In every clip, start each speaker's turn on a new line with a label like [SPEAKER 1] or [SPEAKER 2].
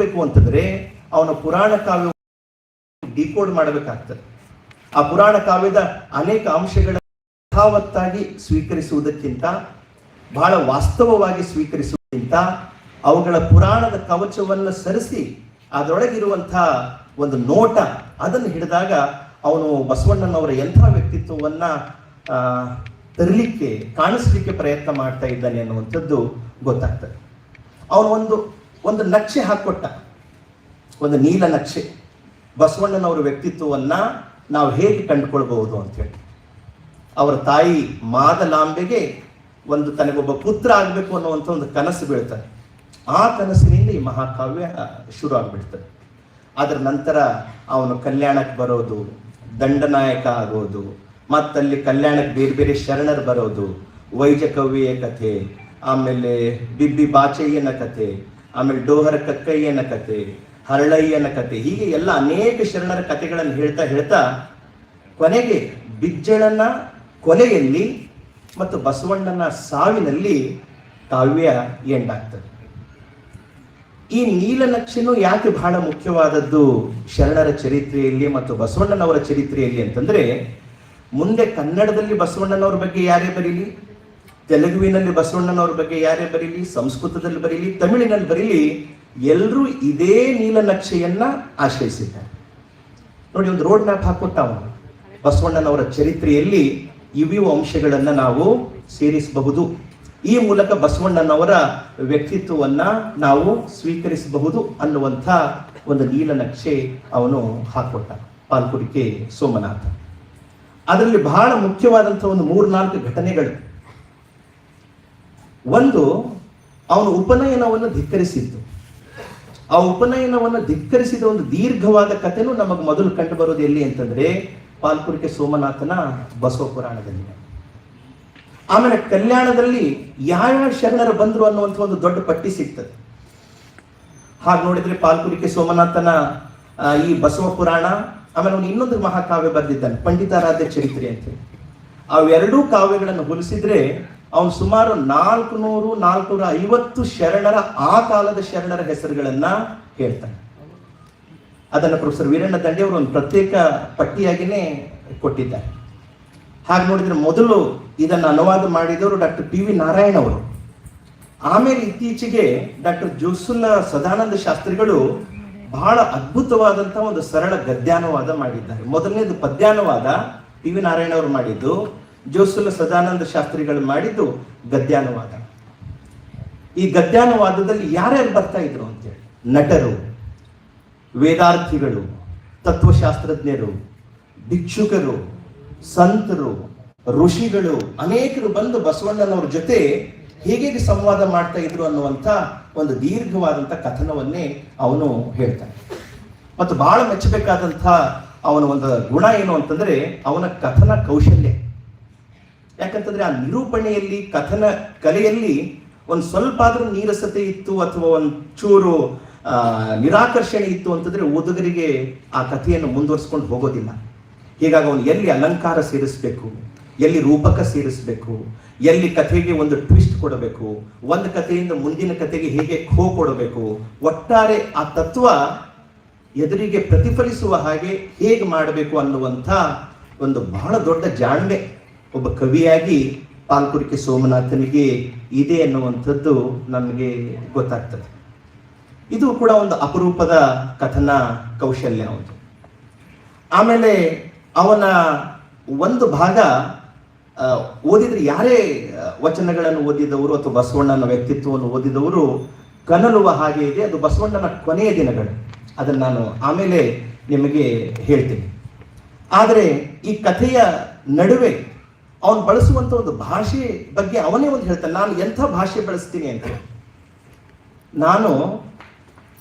[SPEAKER 1] ಬೇಕು ಅಂತಂದ್ರೆ ಅವನ ಪುರಾಣ ಕಾವ್ಯ ಡಿಕೋಡ್ ಮಾಡಬೇಕಾಗ್ತದೆ. ಆ ಪುರಾಣ ಕಾವ್ಯದ ಅನೇಕ ಅಂಶಗಳ ಯಥಾವತ್ತಾಗಿ ಸ್ವೀಕರಿಸುವುದಕ್ಕಿಂತ, ಬಹಳ ವಾಸ್ತವವಾಗಿ ಸ್ವೀಕರಿಸುವುದಕ್ಕಿಂತ ಅವುಗಳ ಪುರಾಣದ ಕವಚವನ್ನು ಸರಿಸಿ ಅದರೊಳಗಿರುವಂತಹ ಒಂದು ನೋಟ ಅದನ್ನು ಹಿಡಿದಾಗ ಅವನು ಬಸವಣ್ಣನವರ ಎಂಥ ವ್ಯಕ್ತಿತ್ವವನ್ನ ತರಲಿಕ್ಕೆ, ಕಾಣಿಸ್ಲಿಕ್ಕೆ ಪ್ರಯತ್ನ ಮಾಡ್ತಾ ಇದ್ದಾನೆ ಅನ್ನುವಂಥದ್ದು ಗೊತ್ತಾಗ್ತದೆ. ಅವನು ಒಂದು ಒಂದು ನಕ್ಷೆ ಹಾಕೊಟ್ಟ. ಒಂದು ನೀಲ ನಕ್ಷೆ. ಬಸವಣ್ಣನವರ ವ್ಯಕ್ತಿತ್ವವನ್ನ ನಾವು ಹೇಗೆ ಕಂಡುಕೊಳ್ಬಹುದು ಅಂತೇಳಿ ಅವರ ತಾಯಿ ಮಾದಲಾಂಬೆಗೆ ಒಂದು ತನಗೊಬ್ಬ ಪುತ್ರ ಆಗಬೇಕು ಅನ್ನುವಂಥ ಒಂದು ಕನಸು ಬೀಳ್ತಾರೆ ಆ ಕನಸಿನಿಂದ ಈ ಮಹಾಕಾವ್ಯ ಶುರು ಆಗ್ಬಿಡ್ತದೆ. ಅದರ ನಂತರ ಅವನು ಕಲ್ಯಾಣಕ್ಕೆ ಬರೋದು, ದಂಡನಾಯಕ ಆಗೋದು, ಮತ್ತಲ್ಲಿ ಕಲ್ಯಾಣಕ್ಕೆ ಬೇರೆ ಬೇರೆ ಶರಣರು ಬರೋದು ವೈಜಕವ್ಯ ಕಥೆ, ಆಮೇಲೆ ಬಿಬ್ಬಿ ಬಾಚಯ್ಯನ ಕಥೆ ಆಮೇಲೆ ಡೋಹರ ಕಕ್ಕಯ್ಯನ ಕತೆ ಹರಳಯ್ಯನ ಕತೆ ಹೀಗೆ ಎಲ್ಲ ಅನೇಕ ಶರಣರ ಕಥೆಗಳನ್ನು ಹೇಳ್ತಾ ಹೇಳ್ತಾ ಕೊನೆಗೆ ಬಿಜ್ಜಳನ ಕೊಲೆಯಲ್ಲಿ ಮತ್ತು ಬಸವಣ್ಣನ ಸಾವಿನಲ್ಲಿ ಕಾವ್ಯ ಎಂಡಾಗ್ತದೆ. ಈ ನೀಲನಕ್ಷೆನೂ ಯಾಕೆ ಬಹಳ ಮುಖ್ಯವಾದದ್ದು ಶರಣರ ಚರಿತ್ರೆಯಲ್ಲಿ ಮತ್ತು ಬಸವಣ್ಣನವರ ಚರಿತ್ರೆಯಲ್ಲಿ ಅಂತಂದ್ರೆ, ಮುಂದೆ ಕನ್ನಡದಲ್ಲಿ ಬಸವಣ್ಣನವರ ಬಗ್ಗೆ ಯಾರೇ ಬರೀಲಿ ತೆಲುಗುವಿನಲ್ಲಿ ಬಸವಣ್ಣನವ್ರ ಬಗ್ಗೆ ಯಾರೇ ಬರೀಲಿ, ಸಂಸ್ಕೃತದಲ್ಲಿ ಬರೀಲಿ, ತಮಿಳಿನಲ್ಲಿ ಬರೀಲಿ ಎಲ್ಲರೂ ಇದೇ ನೀಲನಕ್ಷೆಯನ್ನ ಆಶ್ರಯಿಸಿದ್ದಾರೆ. ನೋಡಿ, ಒಂದು ರೋಡ್ ಮ್ಯಾಪ್ ಹಾಕೊಟ್ಟ ಬಸವಣ್ಣನವರ ಚರಿತ್ರೆಯಲ್ಲಿ ಇವಿ ಅಂಶಗಳನ್ನು ನಾವು ಸೇರಿಸಬಹುದು. ಈ ಮೂಲಕ ಬಸವಣ್ಣನವರ ವ್ಯಕ್ತಿತ್ವವನ್ನ ನಾವು ಸ್ವೀಕರಿಸಬಹುದು ಅನ್ನುವಂಥ ಒಂದು ನೀಲನಕ್ಷೆ ಅವನು ಹಾಕೊಟ್ಟ ಪಾಲ್ಕುರಿಕೆ ಸೋಮನಾಥ. ಅದರಲ್ಲಿ ಬಹಳ ಮುಖ್ಯವಾದಂಥ ಒಂದು ಮೂರ್ನಾಲ್ಕು ಘಟನೆಗಳು. ಒಂದು, ಅವನು ಉಪನಯನವನ್ನು ಧಿಕ್ಕರಿಸಿದ್ದು. ಆ ಉಪನಯನವನ್ನು ಧಿಕ್ಕರಿಸಿದ ಒಂದು ದೀರ್ಘವಾದ ಕಥೆನೂ ನಮಗೆ ಮೊದಲು ಕಂಡು ಬರೋದು ಎಲ್ಲಿ ಅಂತಂದ್ರೆ, ಪಾಲ್ಕುರಿಕೆ ಸೋಮನಾಥನ ಬಸವ ಪುರಾಣದಲ್ಲಿ ಆಮೇಲೆ ಕಲ್ಯಾಣದಲ್ಲಿ ಯಾವ ಶರಣರು ಬಂದರು ಅನ್ನುವಂಥ ಒಂದು ದೊಡ್ಡ ಪಟ್ಟಿ ಸಿಗ್ತದೆ. ಹಾಗೆ ನೋಡಿದ್ರೆ ಪಾಲ್ಕುರಿಕೆ ಸೋಮನಾಥನ ಈ ಬಸವ ಪುರಾಣ ಆಮೇಲೆ ಅವನು ಇನ್ನೊಂದು ಮಹಾಕಾವ್ಯ ಬರೆದಿದ್ದಾನೆ, ಪಂಡಿತಾರಾಧ್ಯ ಚರಿತ್ರೆ ಅಂತೇಳಿ ಅವೆರಡೂ ಕಾವ್ಯಗಳನ್ನು ಹೋಲಿಸಿದ್ರೆ ಅವನು ಸುಮಾರು ನಾಲ್ಕು ನೂರು ನಾಲ್ಕುನೂರ ಐವತ್ತು ಶರಣರ ಆ ಕಾಲದ ಶರಣರ ಹೆಸರುಗಳನ್ನ ಹೇಳ್ತಾನೆ. ಅದನ್ನು ಪ್ರೊಫೆಸರ್ ವೀರಣ್ಣ ದಂಡೆ ಅವರು ಒಂದು ಪ್ರತ್ಯೇಕ ಪಟ್ಟಿಯಾಗಿನೇ ಕೊಟ್ಟಿದ್ದಾರೆ. ಹಾಗೆ ನೋಡಿದ್ರೆ ಮೊದಲು ಇದನ್ನು ಅನುವಾದ ಮಾಡಿದವರು ಡಾಕ್ಟರ್ ಪಿ ವಿ ನಾರಾಯಣ ಅವರು. ಆಮೇಲೆ ಇತ್ತೀಚೆಗೆ ಡಾಕ್ಟರ್ ಜೋಸುಲ್ಲ ಸದಾನಂದ ಶಾಸ್ತ್ರಿಗಳು ಬಹಳ ಅದ್ಭುತವಾದಂತಹ ಒಂದು ಸರಳ ಗದ್ಯಾನುವಾದ ಮಾಡಿದ್ದಾರೆ. ಮೊದಲನೇದು ಪದ್ಯಾನುವಾದ ಪಿ ವಿ ನಾರಾಯಣ ಅವರು ಮಾಡಿದ್ದು ಜೋಸುಲ್ಲ ಸದಾನಂದ ಶಾಸ್ತ್ರಿಗಳು ಮಾಡಿದ್ದು ಗದ್ಯಾನುವಾದ. ಈ ಗದ್ಯಾನುವಾದದಲ್ಲಿ ಯಾರ್ಯಾರು ಬರ್ತಾ ಇದ್ರು ಅಂತೇಳಿ? ನಟರು, ವೇದಾರ್ಥಿಗಳು, ತತ್ವಶಾಸ್ತ್ರಜ್ಞರು, ಭಿಕ್ಷುಕರು, ಸಂತರು, ಋಷಿಗಳು, ಅನೇಕರು ಬಂದು ಬಸವಣ್ಣನವ್ರ ಜೊತೆ ಹೇಗೆ ಸಂವಾದ ಮಾಡ್ತಾ ಇದ್ರು ಅನ್ನುವಂಥ ಒಂದು ದೀರ್ಘವಾದಂಥ ಕಥನವನ್ನೇ ಅವನು ಹೇಳ್ತಾನೆ. ಮತ್ತು ಬಹಳ ಮೆಚ್ಚಬೇಕಾದಂಥ ಅವನ ಒಂದು ಗುಣ ಏನು ಅಂತಂದ್ರೆ ಅವನ ಕಥನ ಕೌಶಲ್ಯ. ಯಾಕಂತಂದ್ರೆ ಆ ನಿರೂಪಣೆಯಲ್ಲಿ, ಕಥನ ಕಲೆಯಲ್ಲಿ ಒಂದು ಸ್ವಲ್ಪ ಆದ್ರೂ ನೀರಸತೆ ಇತ್ತು ಅಥವಾ ಒಂದು ಚೂರು ನಿರಾಕರ್ಷಣೆ ಇತ್ತು ಅಂತಂದ್ರೆ ಓದುಗರಿಗೆ ಆ ಕಥೆಯನ್ನು ಮುಂದುವರಿಸ್ಕೊಂಡು ಹೋಗೋದಿಲ್ಲ. ಹೀಗಾಗಿ ಅವನು ಎಲ್ಲಿ ಅಲಂಕಾರ ಸೇರಿಸಬೇಕು, ಎಲ್ಲಿ ರೂಪಕ ಸೇರಿಸಬೇಕು, ಎಲ್ಲಿ ಕಥೆಗೆ ಒಂದು ಟ್ವಿಸ್ಟ್ ಕೊಡಬೇಕು, ಒಂದು ಕಥೆಯಿಂದ ಮುಂದಿನ ಕಥೆಗೆ ಹೇಗೆ ಖೋ ಕೊಡಬೇಕು, ಒಟ್ಟಾರೆ ಆ ತತ್ವ ಎದುರಿಗೆ ಪ್ರತಿಫಲಿಸುವ ಹಾಗೆ ಹೇಗೆ ಮಾಡಬೇಕು ಅನ್ನುವಂಥ ಒಂದು ಬಹಳ ದೊಡ್ಡ ಜಾಣ್ಮೆ. ಒಬ್ಬ ಕವಿಯಾಗಿ ಪಾಲ್ಕುರಿಕೆ ಸೋಮನಾಥನಿಗೆ ಇದೆ ಅನ್ನುವಂಥದ್ದು ನಮಗೆ ಗೊತ್ತಾಗ್ತದೆ. ಇದು ಕೂಡ ಒಂದು ಅಪರೂಪದ ಕಥನ ಕೌಶಲ್ಯ ಅವನು ಆಮೇಲೆ ಅವನ ಒಂದು ಭಾಗ ಓದಿದ್ರೆ ಯಾರೇ ವಚನಗಳನ್ನು ಓದಿದವರು ಅಥವಾ ಬಸವಣ್ಣನ ವ್ಯಕ್ತಿತ್ವವನ್ನು ಓದಿದವರು ಕನಲುವ ಹಾಗೆ ಇದೆ. ಅದು ಬಸವಣ್ಣನ ಕೊನೆಯ ದಿನಗಳು. ಅದನ್ನು ನಾನು ಆಮೇಲೆ ನಿಮಗೆ ಹೇಳ್ತೀನಿ. ಆದರೆ ಈ ಕಥೆಯ ನಡುವೆ ಅವನು ಬಳಸುವಂತ ಒಂದು ಭಾಷೆ ಬಗ್ಗೆ ಅವನೇ ಒಂದು ಹೇಳ್ತಾನೆ, ನಾನು ಎಂಥ ಭಾಷೆ ಬಳಸ್ತೀನಿ ಅಂತ ನಾನು